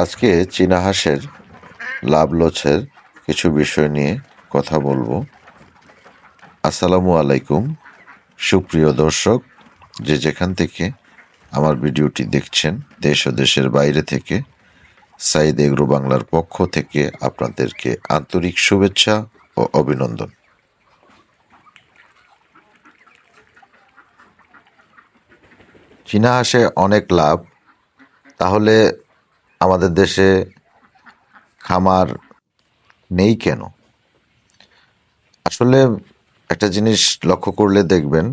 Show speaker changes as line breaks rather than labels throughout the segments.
আজকে চীনা হাঁসের লাভ লসের কিছু বিষয় নিয়ে কথা বলব। আসসালামু আলাইকুম। সুপ্রিয় দর্শক, যে যেখান থেকে আমার ভিডিওটি দেখছেন, দেশ ও দেশের বাইরে থেকে সাইদ এগ্রো বাংলার পক্ষ থেকে আপনাদেরকে আন্তরিক শুভেচ্ছা ও অভিনন্দন। চীনা হাঁসে অনেক লাভ, তাহলে আমাদের দেশে খামার নেই কেন? আসলে একটা জিনিস লক্ষ্য করলে দেখবেন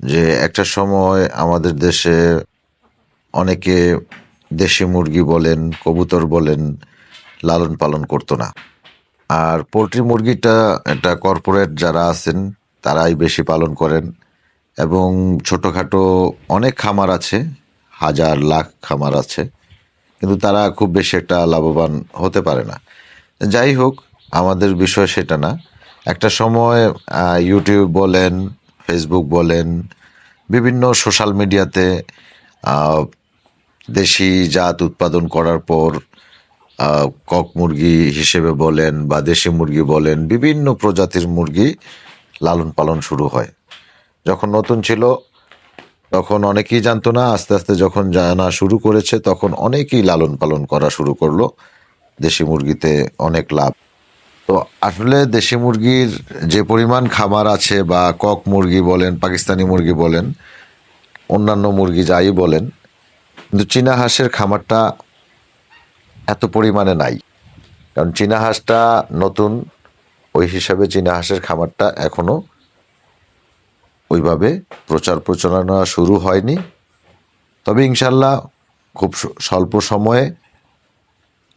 যে একটা সময় আমাদের দেশে অনেকে দেশি মুরগি বলেন, কবুতর বলেন, লালন পালন করতো না। আর পোলট্রি মুরগিটা এটা কর্পোরেট যারা আছেন, তারাই বেশি পালন করেন এবং ছোটোখাটো অনেক খামার আছে, হাজার লাখ খামার আছে। কিন্তু তারা খুব বেশি একটা লাভবান হতে পারে না। যাই হোক, আমাদের বিষয় সেটা না। একটা সময় ইউটিউব বলেন ফেসবুক বলেন, বিভিন্ন সোশ্যাল মিডিয়াতে দেশি জাত উৎপাদন করার পর কক মুরগি হিসেবে বলেন বা দেশি মুরগি বলেন, বিভিন্ন প্রজাতির মুরগি লালন পালন শুরু হয়। যখন নতুন ছিল তখন অনেকেই জানতো না, আস্তে আস্তে যখন জানা শুরু করেছে তখন অনেকেই লালন পালন করা শুরু করল। দেশি মুরগিতে অনেক লাভ। তো আসলে দেশি মুরগির যে পরিমাণ খামার আছে বা কক মুরগি বলেন, পাকিস্তানি মুরগি বলেন, অন্যান্য মুরগি যাই বলেন, কিন্তু চীনা হাঁসের খামারটা এত পরিমাণে নাই। কারণ চীনা হাঁসটা নতুন, ওই হিসাবে চীনা হাঁসের খামারটা এখনও ওইভাবে প্রচার প্রচারণা শুরু হয়নি। তবে ইনশাল্লাহ খুব স্বল্প সময়ে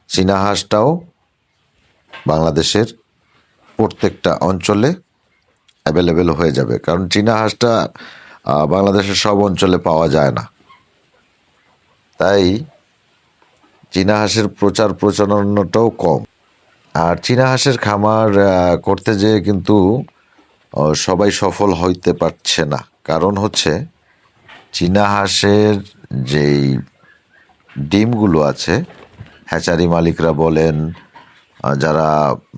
চীনা হাঁসটাও বাংলাদেশের প্রত্যেকটা অঞ্চলে অ্যাভেলেবেল হয়ে যাবে। কারণ চীনা হাঁসটা আহ, বাংলাদেশের সব অঞ্চলে পাওয়া যায় না। তাই চীনা হাঁসের প্রচার প্রচারণাটাও কম। আর চীনা হাঁসের খামার করতে যেয়ে কিন্তু সবাই সফল হইতে পারছে না। কারণ হচ্ছে, চীনা হাঁসের যেই ডিমগুলো আছে, হ্যাচারি মালিকরা বলেন যারা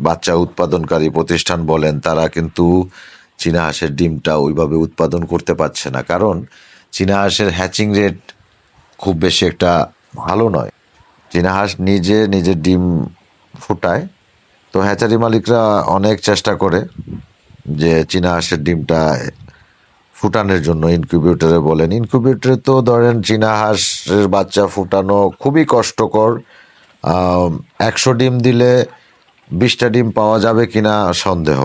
বাচ্চা উৎপাদনকারী প্রতিষ্ঠান বলেন, তারা কিন্তু চীনা হাঁসের ডিমটা ওইভাবে উৎপাদন করতে পারছে না। কারণ চীনা হাঁসের হ্যাচিং রেট খুব বেশি একটা ভালো নয়। চীনা হাঁস নিজে নিজের ডিম ফুটায়, তো হ্যাচারি মালিকরা অনেক চেষ্টা করে যে চীনা হাঁসের ডিমটা ফুটানোর জন্য ইনকিউবেটরে বলেন। ইনকিউবেটরে তো ধরেন চীনা হাঁসের বাচ্চা ফুটানো খুবই কষ্টকর। একশো ডিম দিলে বিশটা ডিম পাওয়া যাবে কিনা সন্দেহ।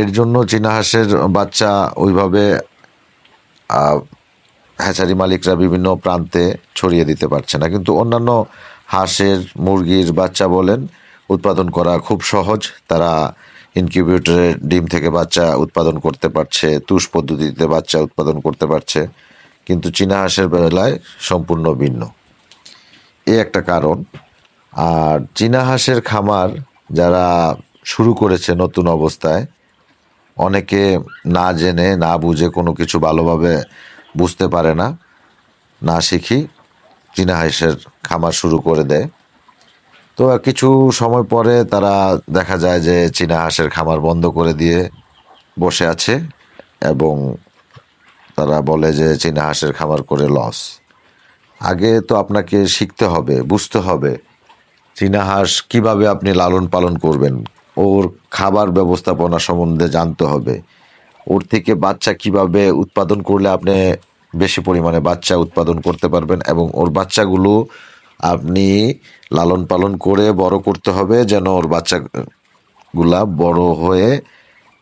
এর জন্য চীনা হাঁসের বাচ্চা ওইভাবে হ্যাচারি মালিকরা বিভিন্ন প্রান্তে ছড়িয়ে দিতে পারছে না। কিন্তু অন্যান্য হাঁসের, মুরগির বাচ্চা বলেন, উৎপাদন করা খুব সহজ। তারা ইনকিউবেটরে ডিম থেকে বাচ্চা উৎপাদন করতে পারছে, তুষ পদ্ধতিতে বাচ্চা উৎপাদন করতে পারছে, কিন্তু চীনা হাঁসের বেলায় সম্পূর্ণ ভিন্ন। এ একটা কারণ। আর চীনা হাঁসের খামার যারা শুরু করেছে নতুন অবস্থায়, অনেকে না জেনে, না বুঝে কোনো কিছু ভালোভাবে বুঝতে পারে না না শিখি চীনা হাঁসের খামার শুরু করে দেয়। তো কিছু সময় পরে তারা দেখা যায় যে চীনা হাঁসের খামার বন্ধ করে দিয়ে বসে আছে এবং তারা বলে যে চীনা হাঁসের খামার করে লস। আগে তো আপনাকে শিখতে হবে, বুঝতে হবে চীনা হাঁস কীভাবে আপনি লালন পালন করবেন। ওর খাবার ব্যবস্থাপনা সম্বন্ধে জানতে হবে। ওর থেকে বাচ্চা কীভাবে উৎপাদন করলে আপনি বেশি পরিমাণে বাচ্চা উৎপাদন করতে পারবেন এবং ওর বাচ্চাগুলো আপনি লালন পালন করে বড় করতে হবে যেন ওর বাচ্চাগুলা বড় হয়ে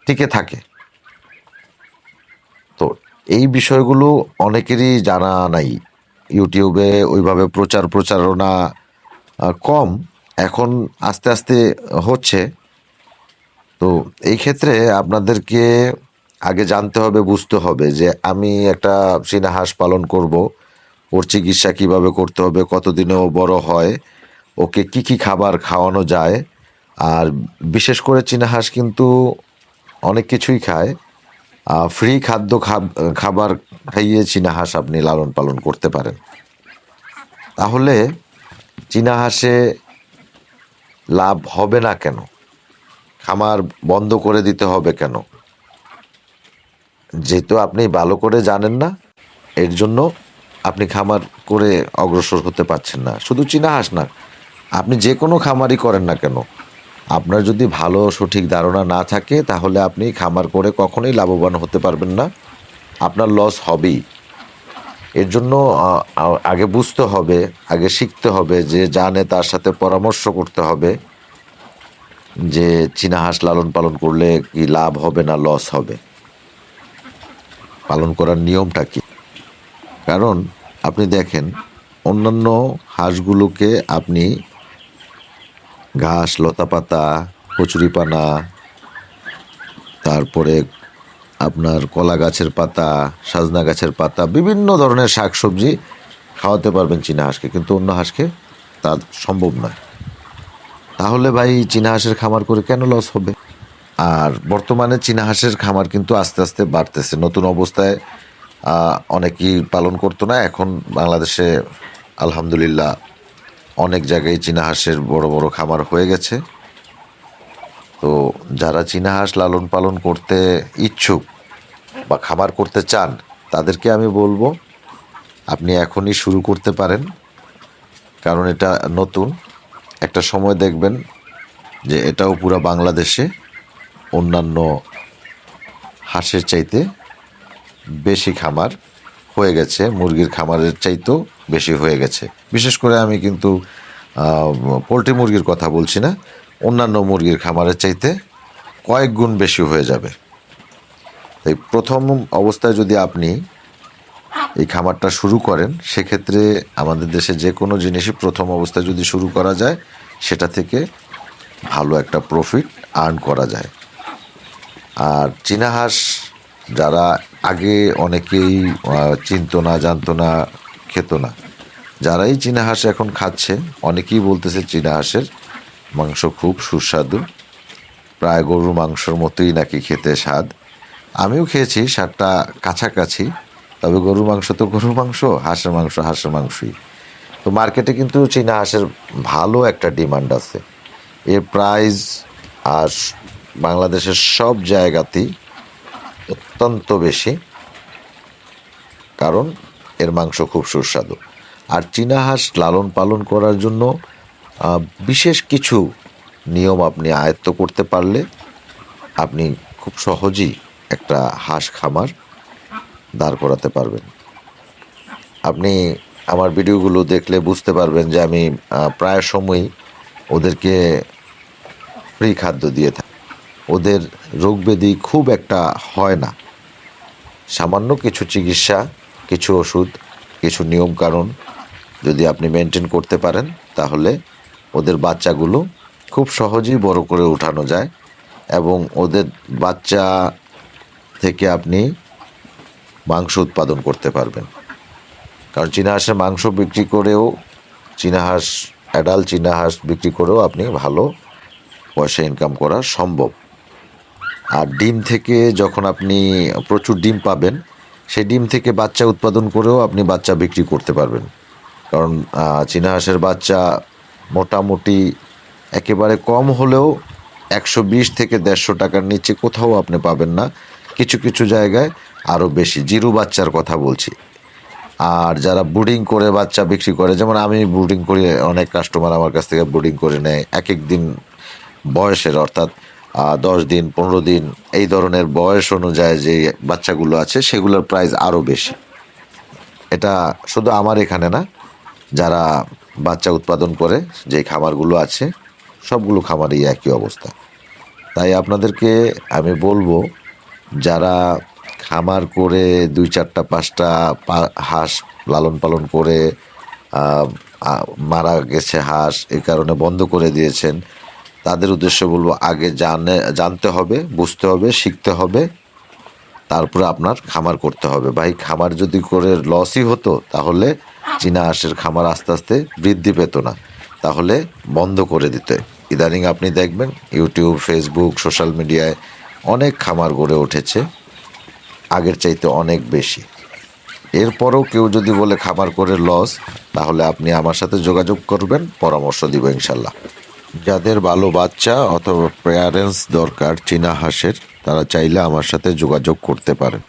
টিকে থাকে। তো এই বিষয়গুলো অনেকেরই জানা নাই। ইউটিউবে ওইভাবে প্রচার প্রচারণা কম, এখন আস্তে আস্তে হচ্ছে। তো এই ক্ষেত্রে আপনাদেরকে আগে জানতে হবে, বুঝতে হবে যে আমি একটা চীনা পালন করব। ওর চিকিৎসা কীভাবে করতে হবে, কতদিনে ও বড় হয়, ওকে কি কি খাবার খাওয়ানো যায়, আর বিশেষ করে চীনা হাঁস কিন্তু অনেক কিছুই খায়। ফ্রি খাদ্য খাবার খাইয়ে চীনা হাঁস আপনি লালন পালন করতে পারেন। তাহলে চীনা হাঁসে লাভ হবে না কেন? খামার বন্ধ করে দিতে হবে কেন? যেহেতু আপনি ভালো করে জানেন না, এর জন্য আপনি খামার করে অগ্রসর হতে পারছেন না। শুধু চীনা হাঁস না, আপনি যে কোনো খামারই করেন না কেন। আপনার যদি ভালো সঠিক ধারণা না থাকে, তাহলে আপনি খামার করে কখনোই লাভবান হতে পারবেন না। আপনার লস হবেই। এর জন্য আগে বুঝতে হবে, আগে শিখতে হবে যে জানে তার সাথে পরামর্শ করতে হবে যে চীনা হাঁস লালন পালন করলে কি লাভ হবে না লস হবে। পালন করার নিয়মটা কি? কারণ আপনি দেখেন, অন্যান্য হাঁসগুলোকে আপনি ঘাস, লতাপাতা, কচুরিপানা, তারপরে আপনার কলা গাছের পাতা, সাজনা গাছের পাতা, বিভিন্ন ধরনের শাকসবজি খাওয়াতে পারবেন চীনা হাঁসকে, কিন্তু অন্য হাঁসকে তা সম্ভব নয়। তাহলে ভাই চীনা হাঁসের খামার করে কেন লস হবে? আর বর্তমানে চীনা হাঁসের খামার কিন্তু আস্তে আস্তে বাড়তেছে। নতুন অবস্থায় অনেকেই পালন করতো না। এখন বাংলাদেশে, আলহামদুলিল্লাহ, অনেক জায়গায় চীনা হাঁসের বড় বড় খামার হয়ে গেছে। তো যারা চীনা হাঁস লালন পালন করতে ইচ্ছুক বা খামার করতে চান, তাদেরকে আমি বলব, আপনি এখনই শুরু করতে পারেন। কারণ এটা নতুন। একটা সময় দেখবেন যে এটাও পুরো বাংলাদেশে অন্যান্য হাঁসের চাইতে বেশি খামার হয়ে গেছে, মুরগির খামারের চাইতেও বেশি হয়ে গেছে। বিশেষ করে আমি কিন্তু পোলট্রি মুরগির কথা বলছি না, অন্যান্য মুরগির খামারের চাইতে কয়েক গুণ বেশি হয়ে যাবে। তাই প্রথম অবস্থায় যদি আপনি এই খামারটা শুরু করেন, সেক্ষেত্রে আমাদের দেশে যে কোনো জিনিসই প্রথম অবস্থায় যদি শুরু করা যায়, সেটা থেকে ভালো একটা প্রফিট আর্ন করা যায়। আর চীনা হাঁস যারা আগে অনেকেই চিনত না, জানতো না, খেত না। যারাই চীনা হাঁস এখন খাচ্ছে, অনেকেই বলতেছে চীনা হাঁসের মাংস খুব সুস্বাদু। প্রায় গরুর মাংসর মতোই নাকি খেতে স্বাদ। আমিও খেয়েছি, স্বাদটা কাছাকাছি, তবে গরুর মাংস তো গরুর মাংস, হাঁসের মাংস হাঁসের মাংসই। তো মার্কেটে কিন্তু চীনা হাঁসের ভালো একটা ডিমান্ড আছে। এর প্রাইস আর বাংলাদেশের সব জায়গাতেই অত্যন্ত বেশি, কারণ এর মাংস খুব সুস্বাদু। আর চীনা হাঁস লালন পালন করার জন্য বিশেষ কিছু নিয়ম আপনি আয়ত্ত করতে পারলে আপনি খুব সহজেই একটা হাঁস খামার দাঁড় করাতে পারবেন। আপনি আমার ভিডিওগুলো দেখলে বুঝতে পারবেন যে আমি প্রায় সময়ই ওদেরকে ফ্রি খাদ্য দিয়ে থাকি। ওদের রোগ ব্যাধি খুব একটা হয় না। সামান্য কিছু চিকিৎসা, কিছু ওষুধ, কিছু নিয়ম কারণ যদি আপনি মেনটেন করতে পারেন, তাহলে ওদের বাচ্চাগুলো খুব সহজেই বড় করে উঠানো যায় এবং ওদের বাচ্চা থেকে আপনি মাংস উৎপাদন করতে পারবেন। কারণ চীনা হাঁসের মাংস বিক্রি করেও, চীনা হাঁস, অ্যাডাল্ট চীনা হাঁস বিক্রি করেও আপনি ভালো পয়সা ইনকাম করা সম্ভব। আর ডিম থেকে যখন আপনি প্রচুর ডিম পাবেন, সেই ডিম থেকে বাচ্চা উৎপাদন করেও আপনি বাচ্চা বিক্রি করতে পারবেন। কারণ চীনা হাঁসের বাচ্চা মোটামুটি একেবারে কম হলেও একশো বিশ থেকে দেড়শো টাকার নিচে কোথাও আপনি পাবেন না। কিছু কিছু জায়গায় আরও বেশি। জিরু বাচ্চার কথা বলছি। আর যারা বুডিং করে বাচ্চা বিক্রি করে, যেমন আমি বুডিং করি, অনেক কাস্টমার আমার কাছ থেকে বুডিং করে নেয়। এক এক দিন বয়সের, অর্থাৎ দশ দিন, পনেরো দিন, এই ধরনের বয়স অনুযায়ী যে বাচ্চাগুলো আছে, সেগুলোর প্রাইস আরও বেশি। এটা শুধু আমার এখানে না, যারা বাচ্চা উৎপাদন করে, যে খামারগুলো আছে, সবগুলো খামারই একই অবস্থা। তাই আপনাদেরকে আমি বলব, যারা খামার করে দুই চারটা, পাঁচটা হাঁস লালন পালন করে মারা গেছে হাঁস এই কারণে বন্ধ করে দিয়েছেন তাদের উদ্দেশ্যে বলব, আগে জানে, জানতে হবে, বুঝতে হবে, শিখতে হবে, তারপরে আপনার খামার করতে হবে। ভাই, খামার যদি করে লসই হতো, তাহলে চীনা হাঁসের খামার আস্তে আস্তে বৃদ্ধি পেত না। তাহলে বন্ধ করে দিতে। ইদানিং আপনি দেখবেন, ইউটিউব ফেসবুক সোশ্যাল মিডিয়ায় অনেক খামার গড়ে উঠেছে, আগের চাইতে অনেক বেশি। এরপরও কেউ যদি বলে, খামার করে লস তাহলে আপনি আমার সাথে যোগাযোগ করবেন, পরামর্শ দিব ইনশাল্লাহ। যাদের ভালো বাচ্চা অথবা প্যারেন্টস দরকার, চীনা হাঁসের, তারা চাইলে আমার সাথে যোগাযোগ করতে পারেন।